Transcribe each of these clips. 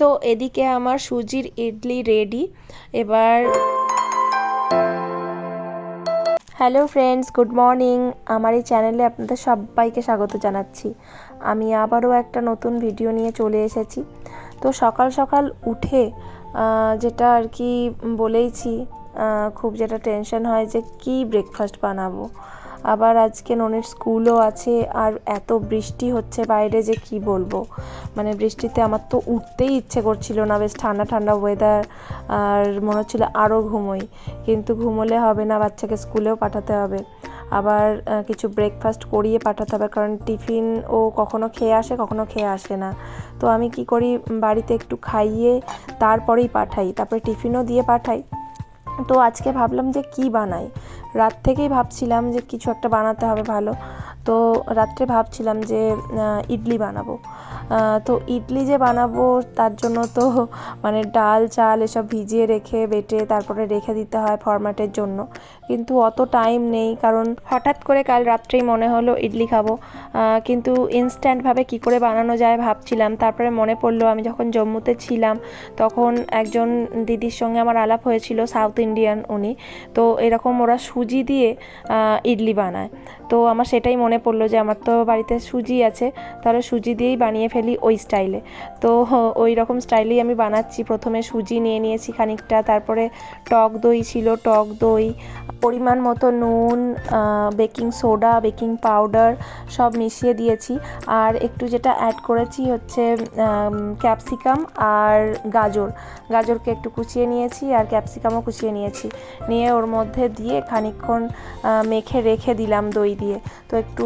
তো এদিকে আমার সুজির ইডলি রেডি এবার হ্যালো ফ্রেন্ডস গুড মর্নিং আমার এই চ্যানেলে আপনাদের সবাইকে স্বাগত জানাচ্ছি। আমি আবারও একটা নতুন ভিডিও নিয়ে চলে এসেছি। তো সকাল সকাল উঠে যেটা আর কি বলেইছি খুব যেটা টেনশন হয় যে কি ব্রেকফাস্ট বানাবো। আবার আজকে ননির স্কুলও আছে আর এত বৃষ্টি হচ্ছে বাইরে যে কি বলব? মানে বৃষ্টিতে আমার তো উঠতেই ইচ্ছে করছিল না, বেশ ঠান্ডা ঠান্ডা ওয়েদার আর মনে হচ্ছিল আরও ঘুমোই। কিন্তু ঘুমোলে হবে না, বাচ্চাকে স্কুলেও পাঠাতে হবে। আবার কিছু ব্রেকফাস্ট করিয়ে পাঠাতে হবে, কারণ টিফিন ও কখনো খেয়ে আসে, কখনো খেয়ে আসে না। তো আমি কি করি, বাড়িতে একটু খাইয়ে তারপরেই পাঠাই। তারপরে টিফিনও দিয়ে পাঠাই। তো আজকে ভাবলাম যে কি বানাই? রাত থেকেই ভাবছিলাম যে কিছু একটা বানাতে হবে ভালো। তো রাত্রে ভাবছিলাম যে ইডলি বানাবো। তো ইডলি যে বানাবো তার জন্য তো মানে ডাল, চাল এসব ভিজিয়ে রেখে, বেটে তারপরে রেখে দিতে হয় ফরম্যাটের জন্য। কিন্তু অত টাইম নেই, কারণ হঠাৎ করে কাল রাত্রেই মনে হলো ইডলি খাব। কিন্তু ইনস্ট্যান্টভাবে কি করে বানানো যায় ভাবছিলাম। তারপরে মনে পড়ল, আমি যখন জম্মুতে ছিলাম, তখন একজন দিদির সঙ্গে আমার আলাপ হয়েছিল সাউথ ইন্ডিয়ান উনি। তো এরকম ওরা সুজি দিয়ে ইডলি বানায়। তো আমার সেটাই মনে পড়ল যে, আমার তো বাড়িতে সুজি আছে, তাহলে সুজি দিয়েই বানিয়ে ফেলি ওই স্টাইলে তো ওই রকম স্টাইলেই আমি বানাচ্ছি। প্রথমে সুজি নিয়ে নিয়েছি খানিকটা, তারপরে টক দই ছিল, টক দই পরিমাণ মতো নুন বেকিং সোডা, বেকিং পাউডার সব মিশিয়ে দিয়েছি। আর একটু যেটা অ্যাড করেছি হচ্ছে ক্যাপসিকাম আর গাজর। গাজরকে একটু কুচিয়ে নিয়েছি আর ক্যাপসিকামও কুচিয়ে নিয়েছি। নিয়ে ওর মধ্যে দিয়ে খানিকক্ষণ মেখে রেখে দিলাম দই দিয়ে। তো একটু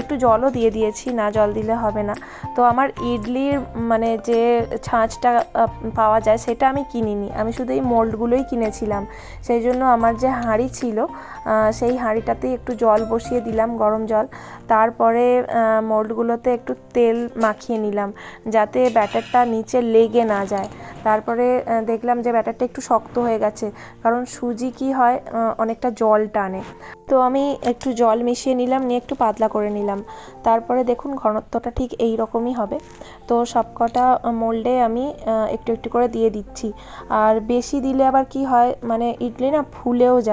একটু জলও দিয়ে দিয়েছি, না জল দিলে হবে না। তো আমার ইডলির মানে যে ছাঁচটা পাওয়া যায় সেটা আমি কিনিনি। আমি শুধু এই মোল্ডগুলোই কিনেছিলাম। সেই জন্য আমার যে হাঁড়ি ছিল সেই হাঁড়িটাতেই একটু জল বসিয়ে দিলাম, গরম জল। তারপরে মোল্ডগুলোতে একটু তেল মাখিয়ে নিলাম, যাতে ব্যাটারটা নিচে লেগে না যায়। তারপরে দেখলাম যে ব্যাটারটা একটু শক্ত হয়ে গেছে, কারণ সুজি কি হয় অনেকটা জল টানে। তো আমি একটু জল মিশিয়ে নিলাম, নিয়ে একটু পাতলা করে নিলাম। তারপরে দেখুন, ঘনত্বটা ঠিক এই রকমই হবে। তো সবকটা মোল্ডে আমি একটু একটু করে দিয়ে দিচ্ছি। আর বেশি দিলে আবার কি হয় মানে ইডলি না ফুলেও যায়।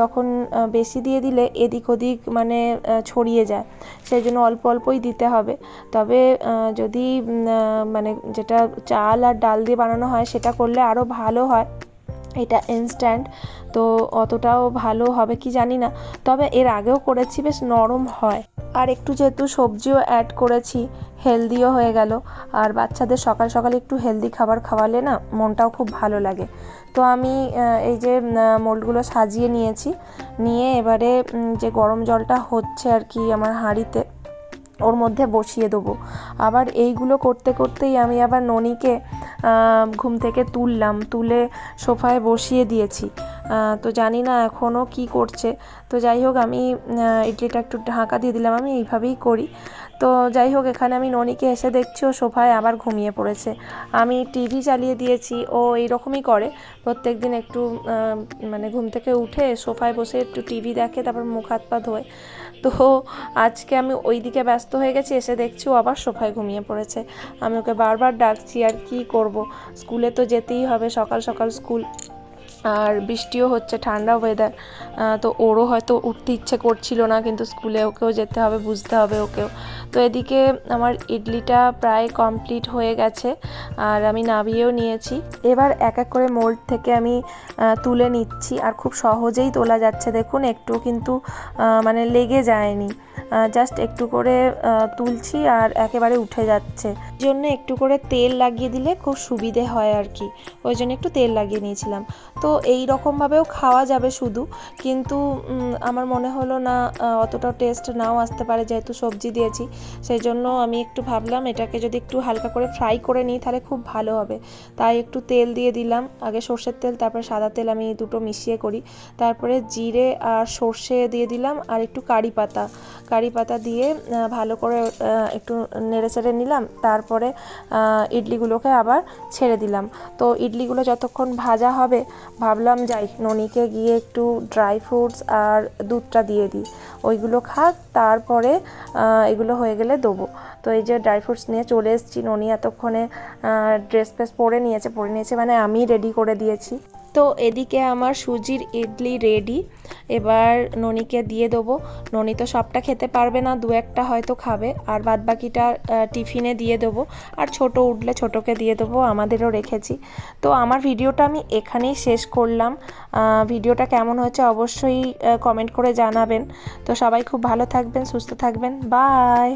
তখন বেশি দিয়ে দিলে এদিক ওদিক মানে ছড়িয়ে যায়। সেই জন্য অল্প অল্পই দিতে হবে। তবে যদি মানে যেটা চাল আর ডাল দিয়ে বানানো হয়, সেটা করলে আরও ভালো হয়। এটা ইনস্ট্যান্ট তো অতটাও ভালো হবে কি জানি না। তবে এর আগেও করেছি, বেশ নরম হয়। আর একটু যেহেতু সবজিও অ্যাড করেছি হেলদিও হয়ে গেল। আর বাচ্চাদের সকাল সকাল একটু হেলদি খাবার খাওয়ালে না মনটাও খুব ভালো লাগে। তো আমি এই যে মোল্ডগুলো সাজিয়ে নিয়েছি। নিয়ে এবারে যে গরম জলটা হচ্ছে আর কি আমার হাঁড়িতে ওর মধ্যে বসিয়ে দেবো। আবার এইগুলো করতে করতেই আমি আবার ননিকে ঘুম থেকে তুললাম, তুলে সোফায় বসিয়ে দিয়েছি। তো জানি না এখনও কি করছে। তো যাই হোক, আমি ইডলিটা একটু ঢাকা দিয়ে দিলাম, আমি এইভাবেই করি। তো যাই হোক, এখানে আমি ননিকে এসে দেখছি, ও সোফায় আবার ঘুমিয়ে পড়েছে। আমি টিভি চালিয়ে দিয়েছি, ও এইরকমই করে। প্রত্যেক দিন একটু মানে ঘুম থেকে উঠে সোফায় বসে একটু টিভি দেখে, তারপর মুখ হাত পা ধোয়। তো আজকে আমি ওই দিকে ব্যস্ত হয়ে গেছি, এসে দেখছি ও আবার সোফায় ঘুমিয়ে পড়েছে। আমি ওকে বারবার ডাকছি, আর কি করব? স্কুলে তো যেতেই হবে, সকাল সকাল স্কুল আর বৃষ্টিও হচ্ছে, ঠান্ডা ওয়েদার তো ওরও হয়তো উঠতে ইচ্ছে করছিল না, কিন্তু স্কুলে ওকেও যেতে হবে, বুঝতে হবে ওকেও। তো এদিকে আমার ইডলিটা প্রায় কমপ্লিট হয়ে গেছে, আর আমি নাবিয়েও নিয়েছি। এবার এক এক করে মোল্ড থেকে আমি তুলে নিচ্ছি, আর খুব সহজেই তোলা যাচ্ছে। দেখুন একটু কিন্তু মানে লেগে যায়নি। জাস্ট একটু করে তুলছি আর একেবারে উঠে যাচ্ছে। জন্য একটু করে তেল লাগিয়ে দিলে খুব সুবিধে হয় আর কি। ওই জন্য একটু তেল লাগিয়ে নিয়েছিলাম। তো এই রকমভাবেও খাওয়া যাবে শুধু। কিন্তু আমার মনে হলো না অতটা টেস্ট নাও আসতে পারে যেহেতু সবজি দিয়েছি। সেই জন্য আমি একটু ভাবলাম, এটাকে যদি একটু হালকা করে ফ্রাই করে নিই, তাহলে খুব ভালো হবে। তাই একটু তেল দিয়ে দিলাম। আগে সর্ষের তেল, তারপরে সাদা তেল আমি দুটো মিশিয়ে করি। তারপরে জিরে আর সর্ষে দিয়ে দিলাম, আর একটু কারি পাতা। কারি পাতা দিয়ে ভালো করে একটু নেড়ে চেড়ে নিলাম। তারপরে ইডলিগুলোকে আবার ছেড়ে দিলাম। তো ইডলিগুলো যতক্ষণ ভাজা হবে ভাবলাম, যাই, ননিকে গিয়ে একটু ড্রাই ফ্রুটস আর দুধটা দিয়ে দিই। ওইগুলো খাক, তারপরে এগুলো হয়ে গেলে দেবো। তো এই যে ড্রাই ফ্রুটস নিয়ে চলে এসেছি, ননি এতক্ষণে ড্রেস ফ্রেস পরে নিয়েছে পরে নিয়েছে মানে আমি রেডি করে দিয়েছি। তো এদিকে আমার সুজির ইডলি রেডি এবার ননিকে দিয়ে দেবো। ননি তো সবটা খেতে পারবে না, দু একটা হয়তো খাবে। আর বাদ বাকিটা টিফিনে দিয়ে দেবো। আর ছোট উঠলে ছোটোকে দিয়ে দেবো, আমাদেরও রেখেছি। তো আমার ভিডিওটা আমি এখানেই শেষ করলাম। ভিডিওটা কেমন হয়েছে অবশ্যই কমেন্ট করে জানাবেন। তো সবাই খুব ভালো থাকবেন, সুস্থ থাকবেন। বাই